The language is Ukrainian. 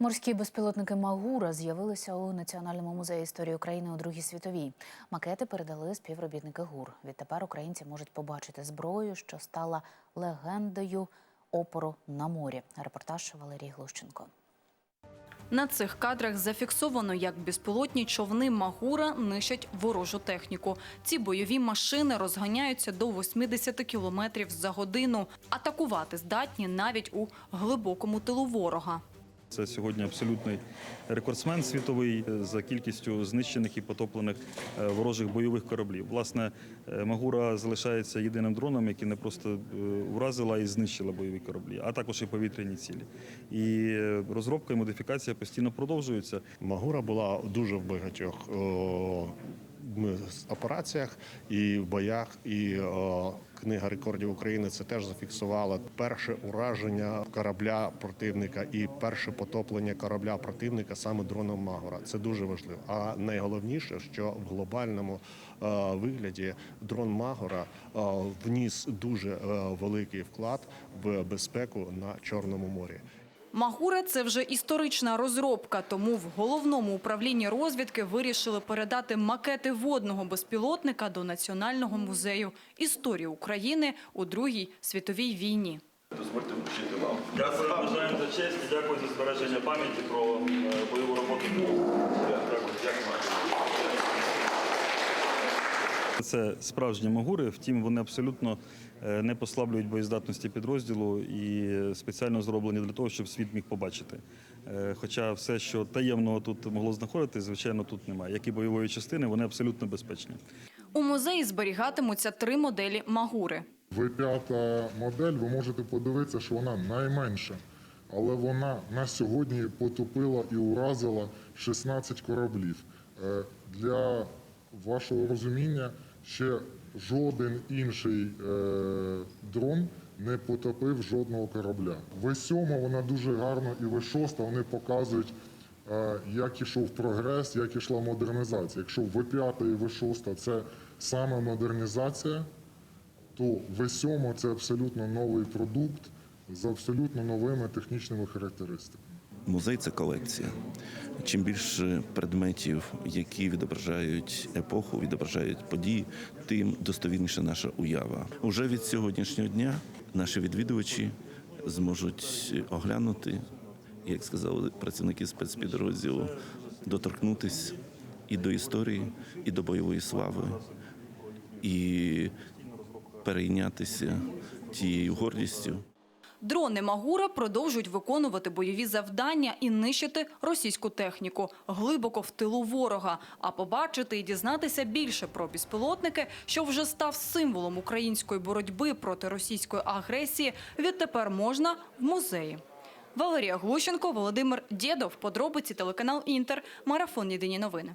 Морські безпілотники Магура з'явилися у Національному музеї історії України у Другій світовій. Макети передали співробітники ГУР. Відтепер українці можуть побачити зброю, що стала легендою опору на морі. Репортаж Валерії Глущенко. На цих кадрах зафіксовано, як безпілотні човни Магура нищать ворожу техніку. Ці бойові машини розганяються до 80 кілометрів за годину. Атакувати здатні навіть у глибокому тилу ворога. Це сьогодні абсолютний рекордсмен світовий е, за кількістю знищених і потоплених е, ворожих бойових кораблів. Власне, е, Магура залишається єдиним дроном, який не просто уразила і знищила бойові кораблі, а також і повітряні цілі. І розробка і модифікація постійно продовжуються. Магура була дуже в багатьох операціях і в боях. І о, книга рекордів України це теж зафіксувала перше ураження корабля противника і перше потоплення корабля противника саме дроном Магора. Це дуже важливо. А найголовніше, що в глобальному е, вигляді дрон Магора е, вніс дуже е, великий вклад в безпеку на Чорному морі. Магура – це вже історична розробка, тому в головному управлінні розвідки вирішили передати макети водного безпілотника до Національного музею історії України у Другій світовій війні. Дозвольте вручити вам. Дякую, бажаємо за честь і дякую за збереження пам'яті про бойову роботу. Дякую. Це справжні магури, втім вони абсолютно е, не послаблюють боєздатності підрозділу і спеціально зроблені для того, щоб світ міг побачити. Е, Хоча все, що таємного тут могло знаходитись, звичайно, тут немає. Як і бойової частини, вони абсолютно безпечні. У музеї зберігатимуться три моделі Магури. В5 модель, ви можете подивитися, що вона найменша, але вона на сьогодні потопила і уразила 16 кораблів. Е, Для вашого розуміння, ще жоден інший е, дрон не потопив жодного корабля. В7 вона дуже гарно і В6 вони показують, е, як ішов прогрес, як ішла модернізація. Якщо В5 і В6 це саме модернізація, то В7 це абсолютно новий продукт з абсолютно новими технічними характеристиками. Музей це колекція. Чим більше предметів, які відображають епоху, відображають події, тим достовірніша наша уява. Уже від сьогоднішнього дня наші відвідувачі зможуть оглянути, як сказали працівники спецпідрозділу, доторкнутись і до історії, і до бойової слави, і перейнятися тією гордістю. Дрони Магура продовжують виконувати бойові завдання і нищити російську техніку глибоко в тилу ворога. А побачити і дізнатися більше про безпілотники, що вже став символом української боротьби проти російської агресії, відтепер можна в музеї. Валерія Глущенко, Володимир Дєдов. Подробиці телеканал Інтер. Марафон Єдині новини.